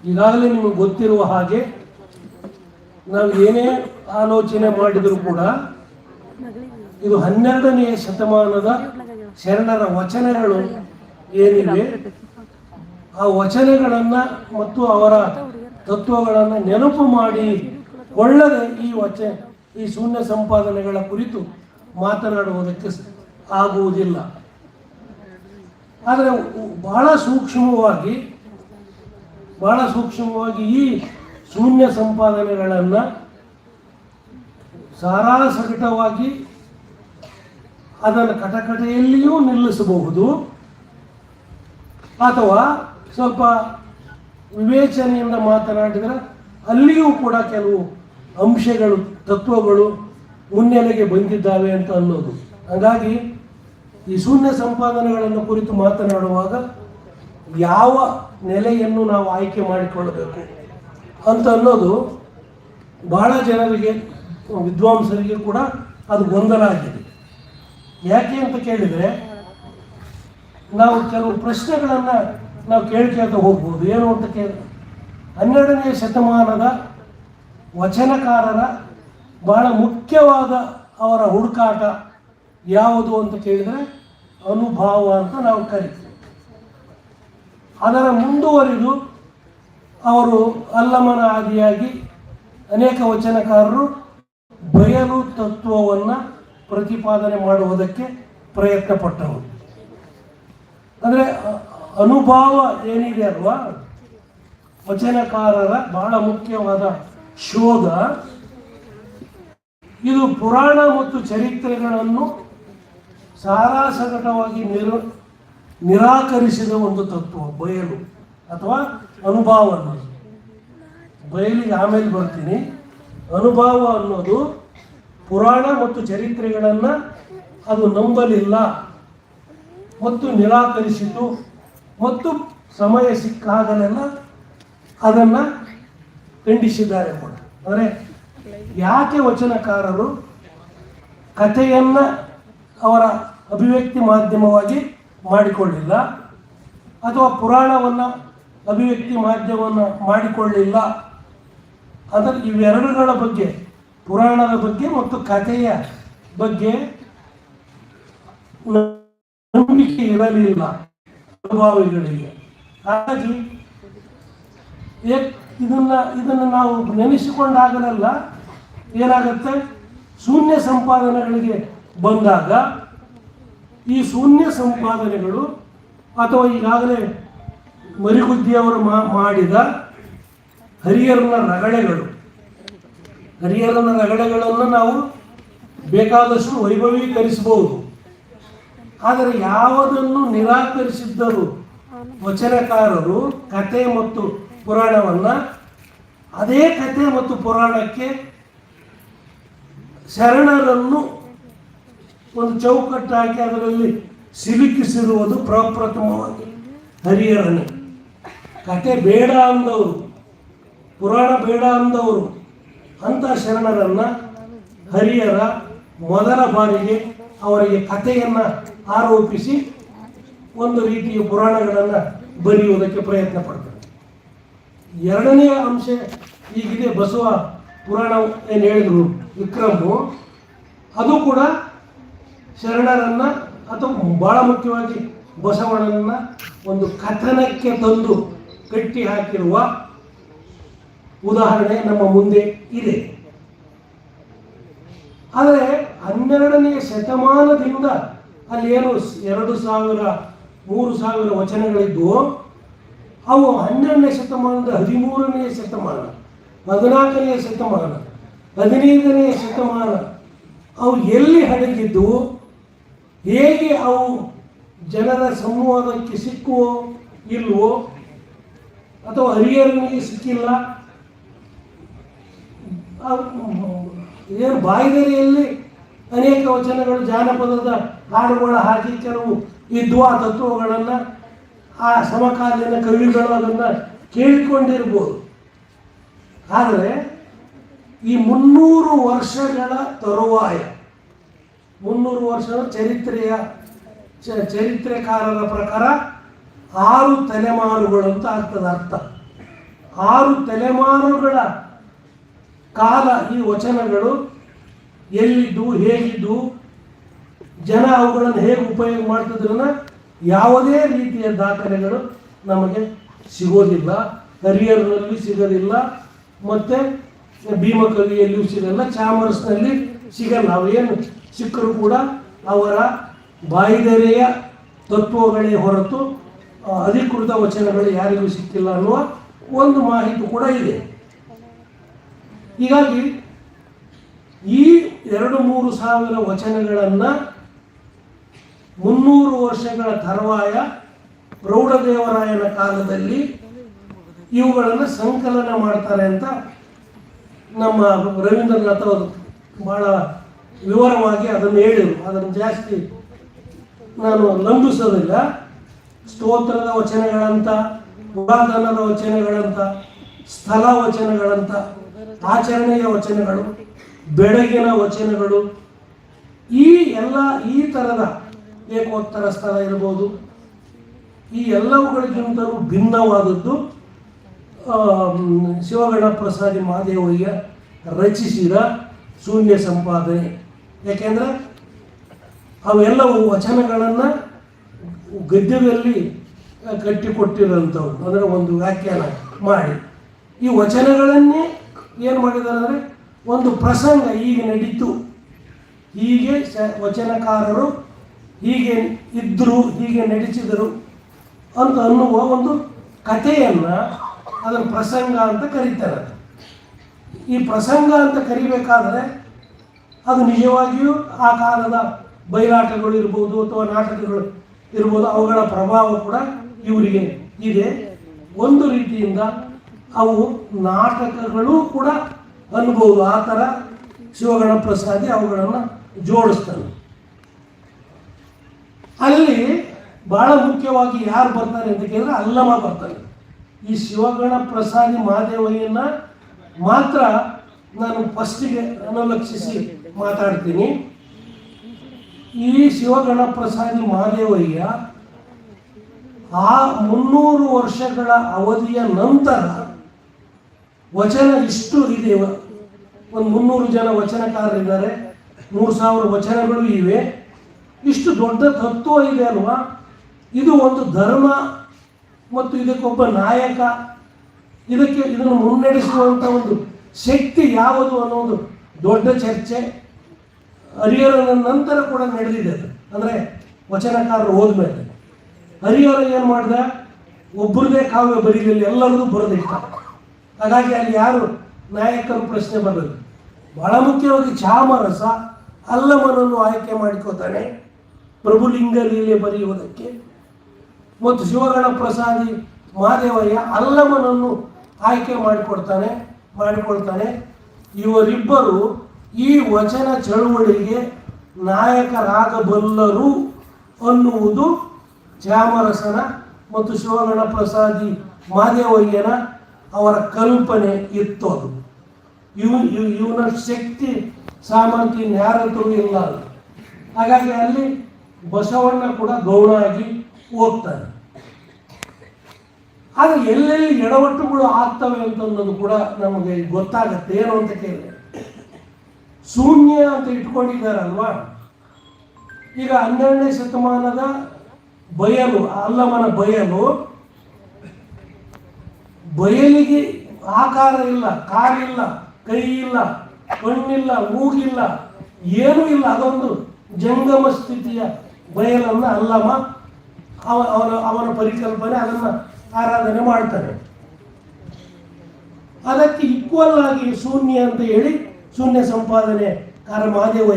[SPEAKER 2] ಈಗಾಗಲೇ ನಿಮಗೆ ಗೊತ್ತಿರುವ ಹಾಗೆ ನಾವು ಏನೇ ಆಲೋಚನೆ ಮಾಡಿದರೂ ಕೂಡ ಇದು ಹನ್ನೆರಡನೆಯ ಶತಮಾನದ ಶರಣರ ವಚನಗಳು ಏನಿವೆ? ಆ ವಚನಗಳನ್ನ ಮತ್ತು ಅವರ ತತ್ವಗಳನ್ನು ನೆನಪು ಮಾಡಿ ಕೊಳ್ಳದೆ ಈ ವಚ, ಈ ಶೂನ್ಯ ಸಂಪಾದನೆಗಳ ಕುರಿತು ಮಾತನಾಡುವುದಕ್ಕೆ ಆಗುವುದಿಲ್ಲ. ಆದರೆ ಬಹಳ ಸೂಕ್ಷ್ಮವಾಗಿ ಬಹಳ ಸೂಕ್ಷ್ಮವಾಗಿ ಈ ಶೂನ್ಯ ಸಂಪಾದನೆಗಳನ್ನು ಸಾರಾಸಗಟವಾಗಿ ಅದನ್ನು ಕಟಕಟೆಯಲ್ಲಿಯೂ ನಿಲ್ಲಿಸಬಹುದು. ಅಥವಾ ಸ್ವಲ್ಪ ವಿವೇಚನೆಯಿಂದ ಮಾತನಾಡಿದರೆ ಅಲ್ಲಿಯೂ ಕೂಡ ಕೆಲವು ಅಂಶಗಳು, ತತ್ವಗಳು ಮುನ್ನೆಲೆಗೆ ಬಂದಿದ್ದಾವೆ ಅಂತ ಅನ್ನೋದು. ಹಾಗಾಗಿ ಈ ಶೂನ್ಯ ಸಂಪಾದನೆಗಳನ್ನು ಕುರಿತು ಮಾತನಾಡುವಾಗ ಯಾವ ನೆಲೆಯನ್ನು ನಾವು ಆಯ್ಕೆ ಮಾಡಿಕೊಳ್ಳಬೇಕು ಅಂತ ಅನ್ನೋದು ಬಹಳ ಜನರಿಗೆ, ವಿದ್ವಾಂಸರಿಗೆ ಕೂಡ ಅದು ಗೊಂದಲ ಆಗಿದೆ. ಯಾಕೆ ಅಂತ ಕೇಳಿದರೆ, ನಾವು ಕೆಲವು ಪ್ರಶ್ನೆಗಳನ್ನು ನಾವು ಕೇಳ್ಕೊಳ್ತಾ ಹೋಗ್ಬೋದು. ಏನು ಅಂತ ಕೇಳಿ, ಹನ್ನೆರಡನೇ ಶತಮಾನದ ವಚನಕಾರರ ಬಹಳ ಮುಖ್ಯವಾದ ಅವರ ಹುಡುಕಾಟ ಯಾವುದು ಅಂತ ಕೇಳಿದರೆ ಅನುಭವ ಅಂತ ನಾವು ಕರಿತೀವಿ. ಅದರ ಮುಂದುವರಿದು ಅವರು ಅಲ್ಲಮನ ಆದಿಯಾಗಿ ಅನೇಕ ವಚನಕಾರರು ಬಯಲು ತತ್ವವನ್ನು ಪ್ರತಿಪಾದನೆ ಮಾಡುವುದಕ್ಕೆ ಪ್ರಯತ್ನ ಪಟ್ಟರು ಅಂದರೆ ಅನುಭವ ಏನಿದೆ ಅಲ್ವಾ? ವಚನಕಾರರ ಬಹಳ ಮುಖ್ಯವಾದ ಶೋಧ ಇದು ಪುರಾಣ ಮತ್ತು ಚರಿತ್ರೆಗಳನ್ನು ಸಾರಾಸಗಟವಾಗಿ ನಿರ, ನಿರಾಕರಿಸಿದ ಒಂದು ತತ್ವ, ಬಯಲು, ಅಥವಾ ಅನುಭವ ಅನ್ನೋದು. ಬಯಲಿಗೆ ಆಮೇಲೆ ಬರ್ತೀನಿ. ಅನುಭವ ಅನ್ನೋದು ಪುರಾಣ ಮತ್ತು ಚರಿತ್ರೆಗಳನ್ನು ಅದು ನಂಬಲಿಲ್ಲ. ಮತ್ತು ನಿರಾಕರಿಸಿತು. ಮತ್ತು ಸಮಯ ಸಿಕ್ಕಾಗಲೆಲ್ಲ ಅದನ್ನು ಖಂಡಿಸಿದ್ದಾರೆ ಕೂಡ. ಅಂದರೆ ಯಾಕೆ ವಚನಕಾರರು ಕಥೆಯನ್ನು ಅವರ ಅಭಿವ್ಯಕ್ತಿ ಮಾಧ್ಯಮವಾಗಿ ಮಾಡಿಕೊಳ್ಳಿಲ್ಲ ಅಥವಾ ಪುರಾಣವನ್ನು ಅಭಿವ್ಯಕ್ತಿ ಮಾಧ್ಯಮವನ್ನು ಮಾಡಿಕೊಳ್ಳಿಲ್ಲ ಅಂದರೆ ಇವೆರಡುಗಳ ಬಗ್ಗೆ, ಪುರಾಣದ ಬಗ್ಗೆ ಮತ್ತು ಕಥೆಯ ಬಗ್ಗೆ ನಂಬಿಕೆ ಇರಲಿಲ್ಲ, ಅನುಭವಿಗಳಿಗೆ. ಹಾಗಾಗಿ ಇದನ್ನ, ಇದನ್ನು ನಾವು ನೆನೆಸಿಕೊಂಡಾಗಲೆಲ್ಲ ಏನಾಗುತ್ತೆ? ಶೂನ್ಯ ಸಂಪಾದನೆಗಳಿಗೆ ಬಂದಾಗ ಈ ಶೂನ್ಯ ಸಂಪಾದನೆಗಳು ಅಥವಾ ಈಗಾಗಲೇ ಮರಿಗುದ್ದಿಯವರು ಮಾಡಿದ ಹರಿಯರನ ರಗಳೆಗಳು. ಹರಿಹರನ ರಗಳೆಗಳನ್ನು ನಾವು ಬೇಕಾದಷ್ಟು ವೈಭವೀಕರಿಸಬಹುದು. ಆದರೆ ಯಾವುದನ್ನು ನಿರಾಕರಿಸಿದ್ದರು ವಚನಕಾರರು ಕತೆ ಮತ್ತು ಪುರಾಣವನ್ನು ಅದೇ ಕತೆ ಮತ್ತು ಪುರಾಣಕ್ಕೆ ಶರಣರನ್ನು ಒಂದು ಚೌಕಟ್ಟು ಹಾಕಿ ಅದರಲ್ಲಿ ಸಿಲುಕಿಸಿರುವುದು ಪ್ರಪ್ರಥಮವಾಗಿ ಹರಿಹರನೇ. ಕತೆ ಬೇಡ ಅಂದವರು, ಪುರಾಣ ಬೇಡ ಅಂದವರು ಅಂಥ ಶರಣರನ್ನು ಹರಿಹರ ಮೊದಲ ಬಾರಿಗೆ ಅವರಿಗೆ ಕಥೆಯನ್ನು ಆರೋಪಿಸಿ ಒಂದು ರೀತಿಯ ಪುರಾಣಗಳನ್ನು ಬರೆಯುವುದಕ್ಕೆ ಪ್ರಯತ್ನ ಪಡ್ತಾರೆ. ಎರಡನೆಯ ಅಂಶ ಈಗಿದೆ ಬಸವ ಪುರಾಣ ಏನು ಹೇಳಿದ್ರು ವಿಕ್ರಮು, ಅದು ಕೂಡ ಶರಣರನ್ನ ಅಥವಾ ಬಹಳ ಮುಖ್ಯವಾಗಿ ಬಸವಣ್ಣನ ಒಂದು ಕಥನಕ್ಕೆ ತಂದು ಕಟ್ಟಿ ಹಾಕಿರುವ ಉದಾಹರಣೆ ನಮ್ಮ ಮುಂದೆ ಇದೆ. ಆದರೆ ಹನ್ನೆರಡನೆಯ ಶತಮಾನದಿಂದ ಅಲ್ಲಿ ಏನು ಎರಡು ಸಾವಿರ ಮೂರು ಸಾವಿರ ವಚನಗಳಿದ್ವು ಅವು ಹನ್ನೆರಡನೇ ಶತಮಾನದ ಹದಿಮೂರನೆಯ ಶತಮಾನ ಹದಿನಾಲ್ಕನೆಯ ಶತಮಾನ ಹದಿನೈದನೆಯ ಶತಮಾನ, ಅವು ಎಲ್ಲಿ ಹಡಗಿದ್ದವು ಹೇಗೆ ಅವು ಜನರ ಸಂವಾದಕ್ಕೆ ಸಿಕ್ಕುವೋ ಇಲ್ವೋ ಅಥವಾ ಹರಿಯರಿಗೆ ಸಿಕ್ಕಿಲ್ಲ? ಏನು ಬಾಯಿದರಿಯಲ್ಲಿ ಅನೇಕ ವಚನಗಳು ಜಾನಪದದ ಹಾಡುಗಳ ಹಾಕಿ ಕೆಲವು ವಿದ್ವಾ ತತ್ವಗಳನ್ನು, ಆ ಸಮಕಾಲೀನ ಕವಿಗಳು ಅದನ್ನು ಕೇಳಿಕೊಂಡಿರ್ಬೋದು. ಆದರೆ ಈ ಮುನ್ನೂರು ವರ್ಷಗಳ ತರುವಾಯ ಮುನ್ನೂರು ವರ್ಷದ ಚರಿತ್ರೆಯ ಚರಿತ್ರೆಕಾರರ ಪ್ರಕಾರ ಆರು ತಲೆಮಾರುಗಳು ಅಂತ ಆಗ್ತದೆ ಅರ್ಥ. ಆರು ತಲೆಮಾರುಗಳ ಕಾಲ ಈ ವಚನಗಳು ಎಲ್ಲಿದ್ದು, ಹೇಗಿದ್ದು, ಜನ ಅವುಗಳನ್ನು ಹೇಗೆ ಉಪಯೋಗ ಮಾಡ್ತಿದ್ರನ್ನ ಯಾವುದೇ ರೀತಿಯ ದಾಖಲೆಗಳು ನಮಗೆ ಸಿಗೋದಿಲ್ಲ. ಹರಿಯರ್ನಲ್ಲಿ ಸಿಗೋದಿಲ್ಲ ಮತ್ತು ಭೀಮಕಲಿಯಲ್ಲಿಯೂ ಸಿಗಲ್ಲ, ಚಾಮರಸ್ನಲ್ಲಿ ಸಿಗಲ್ಲ. ಅವೇನು ಸಿಕ್ಕರೂ ಕೂಡ ಅವರ ಬಾಯಿದೆರೆಯ ತತ್ವಗಳೇ ಹೊರತು ಅಧಿಕೃತ ವಚನಗಳು ಯಾರಿಗೂ ಸಿಕ್ಕಿಲ್ಲ ಅನ್ನುವ ಒಂದು ಮಾಹಿತಿ ಕೂಡ ಇದೆ. ಹೀಗಾಗಿ ಈ ಎರಡು ಮೂರು ಸಾವಿರ ವಚನಗಳನ್ನು ಮುನ್ನೂರು ವರ್ಷಗಳ ತರುವಾಯ ಪ್ರೌಢದೇವರಾಯನ ಕಾಲದಲ್ಲಿ ಇವುಗಳನ್ನು ಸಂಕಲನ ಮಾಡ್ತಾರೆ ಅಂತ ನಮ್ಮ ರವೀಂದ್ರನಾಥ್ ಅವರು ಬಹಳ ವಿವರವಾಗಿ ಅದನ್ನು ಹೇಳಿದರು ಅದನ್ನು ಜಾಸ್ತಿ ನಾನು ನಂಬಿಸೋದಿಲ್ಲ ಸ್ತೋತ್ರದ ವಚನಗಳಂತ, ಪುರಾತನದ ವಚನಗಳಂತ ಸ್ಥಳ ವಚನಗಳಂತ, ಆಚರಣೆಯ ವಚನಗಳು, ಬೆಳಗಿನ ವಚನಗಳು, ಈ ಎಲ್ಲ, ಈ ಥರದ ಏಕೋತ್ತರ ಸ್ಥಳ ಇರ್ಬೋದು. ಈ ಎಲ್ಲವುಗಳಿಗಿಂತಲೂ ಭಿನ್ನವಾದದ್ದು ಶಿವಗಣ ಪ್ರಸಾದಿ ಮಹಾದೇವಯ್ಯ ರಚಿಸಿದ ಶೂನ್ಯ ಸಂಪಾದನೆ. ಯಾಕೆಂದರೆ ಅವೆಲ್ಲವೂ ವಚನಗಳನ್ನು ಗದ್ಯದಲ್ಲಿ ಕಟ್ಟಿಕೊಟ್ಟಿರೋಂಥವು ಅಂದರೆ ಒಂದು ವ್ಯಾಖ್ಯಾನ ಮಾಡಿ. ಈ ವಚನಗಳನ್ನೇ ಏನು ಮಾಡಿದ್ದಾರೆ ಅಂದರೆ, ಒಂದು ಪ್ರಸಂಗ ಹೀಗೆ ನಡೀತು. ಹೀಗೆ ವಚನಕಾರರು ಹೀಗೆ ಇದ್ದರು ಹೀಗೆ ನಡೆಸಿದರು ಅಂತ ಅನ್ನುವ ಒಂದು ಕಥೆಯನ್ನು ಅದನ್ನು ಪ್ರಸಂಗ ಅಂತ ಕರೀತಾರೆ. ಈ ಪ್ರಸಂಗ ಅಂತ ಕರಿಬೇಕಾದ್ರೆ ಅದು ನಿಜವಾಗಿಯೂ ಆ ಕಾಲದ ಬಯಲಾಟಗಳು ಇರ್ಬೋದು ಅಥವಾ ನಾಟಕಗಳು ಇರ್ಬೋದು, ಅವುಗಳ ಪ್ರಭಾವ ಕೂಡ ಇವರಿಗೆ ಇದೆ. ಒಂದು ರೀತಿಯಿಂದ ಅವು ನಾಟಕಗಳು ಕೂಡ ಅನ್ಬೋದು. ಆ ಥರ ಶಿವಗಣ ಪ್ರಸಾದಿ ಅವುಗಳನ್ನು ಜೋಡಿಸ್ತಾರೆ. ಅಲ್ಲಿ ಬಹಳ ಮುಖ್ಯವಾಗಿ ಯಾರು ಬರ್ತಾರೆ ಅಂತ ಕೇಳಿದ್ರೆ ಅಲ್ಲಮ ಬರ್ತಾರೆ. ಈ ಶಿವಗಣ ಪ್ರಸಾದಿ ಮಾದೇವಯ್ಯನ ಮಾತ್ರ ನಾನು ಫಸ್ಟಿಗೆ ಅನುಲಕ್ಷಿಸಿ ಮಾತಾಡ್ತೀನಿ. ಈ ಶಿವಗಣಪ್ರಸಾದಿ ಮಹಾದೇವಯ್ಯ ಆ ಮುನ್ನೂರು ವರ್ಷಗಳ ಅವಧಿಯ ನಂತರ ವಚನ ಇಷ್ಟು ಇದೆ. ಒಂದು ಮುನ್ನೂರು ಜನ ವಚನಕಾರರಿದ್ದಾರೆ. ಮೂರು ಸಾವಿರ ವಚನಗಳು ಇವೆ. ಇಷ್ಟು ದೊಡ್ಡ ತತ್ವ ಇದೆ ಅಲ್ವಾ? ಇದು ಒಂದು ಧರ್ಮ ಮತ್ತು ಇದಕ್ಕೊಬ್ಬ ನಾಯಕ. ಇದಕ್ಕೆ ಇದನ್ನು ಮುನ್ನಡೆಸುವಂಥ ಒಂದು ಶಕ್ತಿ ಯಾವುದು ಅನ್ನೋ ಒಂದು ದೊಡ್ಡ ಚರ್ಚೆ. ಹರಿಹರನ ನಂತರ ಕೂಡ ನಡೆದಿದೆ ಅದು. ಅಂದರೆ ವಚನಕಾರರು ಹೋದ್ಮೇಲೆ. ಹರಿಹರ ಏನು ಮಾಡ್ದ? ಒಬ್ಬರದೇ ಕಾವ್ಯ ಬರೀಲಿಲ್ಲ, ಎಲ್ಲರದು ಬರೋದಿಷ್ಟ ಹಾಗಾಗಿ ಅಲ್ಲಿ ಯಾರು ನಾಯಕರು ಪ್ರಶ್ನೆ ಬರಲಿಲ್ಲ ಬಹಳ ಮುಖ್ಯವಾಗಿ ಚಾಮರಸ ಅಲ್ಲಮನನ್ನು ಆಯ್ಕೆ ಮಾಡಿಕೋತಾನೆ ಪ್ರಭುಲಿಂಗ ಲೀಲೆ ಬರೆಯುವುದಕ್ಕೆ. ಮತ್ತು ಶಿವಗಣ ಪ್ರಸಾದಿ ಮಹಾದೇವಯ್ಯ ಅಲ್ಲಮನನ್ನು ಆಯ್ಕೆ ಮಾಡಿಕೊಡ್ತಾನೆ, ಮಾಡಿಕೊಳ್ತಾನೆ. ಇವರಿಬ್ಬರು ಈ ವಚನ ಚಳುವಳಿಗೆ ನಾಯಕರಾಗಬಲ್ಲರು ಅನ್ನುವುದು ಚಾಮರಸನ ಮತ್ತು ಶಿವಗಣ ಪ್ರಸಾದಿ ಮಾದೇವಯ್ಯನ ಅವರ ಕಲ್ಪನೆ ಇತ್ತು ಅದು. ಇವ್ ಇವ್- ಇವನ ಶಕ್ತಿ ಸಾಮರ್ಥ್ಯ ಯಾರದ್ದು ಇಲ್ಲ. ಹಾಗಾಗಿ ಅಲ್ಲಿ ಬಸವಣ್ಣ ಕೂಡ ಗೌಣ ಆಗಿ ಹೋಗ್ತಾನೆ ಆದರೆ ಎಲ್ಲೆಲ್ಲಿ ಎಡವಟ್ಟುಗಳು ಆಗ್ತವೆ ಅಂತ ಅನ್ನೋದು ಕೂಡ ನಮಗೆ ಗೊತ್ತಾಗತ್ತೆ, ಏನು ಅಂತ ಕೇಳಿದ್ರೆ. ಶೂನ್ಯ ಅಂತ ಇಟ್ಕೊಂಡಿದ್ದಾರಲ್ವಾ? ಈಗ ಹನ್ನೆರಡನೇ ಶತಮಾನದ ಬಯಲು, ಅಲ್ಲಮನ ಬಯಲು, ಬಯಲಿಗೆ ಆಕಾರ ಇಲ್ಲ ಕಾಲಿಲ್ಲ ಕೈ ಇಲ್ಲ, ಕಣ್ಣಿಲ್ಲ, ಮೂಗಿಲ್ಲ, ಏನೂ ಇಲ್ಲ. ಅದೊಂದು ಜಂಗಮ ಸ್ಥಿತಿಯ ಬಯಲನ್ನು ಅಲ್ಲಮ ಅವ ಅವನ ಅವನ ಪರಿಕಲ್ಪನೆ ಅದನ್ನು ಆರಾಧನೆ ಮಾಡ್ತಾರೆ. ಅದಕ್ಕೆ ಈಕ್ವಲ್ ಆಗಿ ಶೂನ್ಯ ಅಂತ ಹೇಳಿ ಶೂನ್ಯ ಸಂಪಾದನೆ ಕಾರ ಮಹಾದೇವ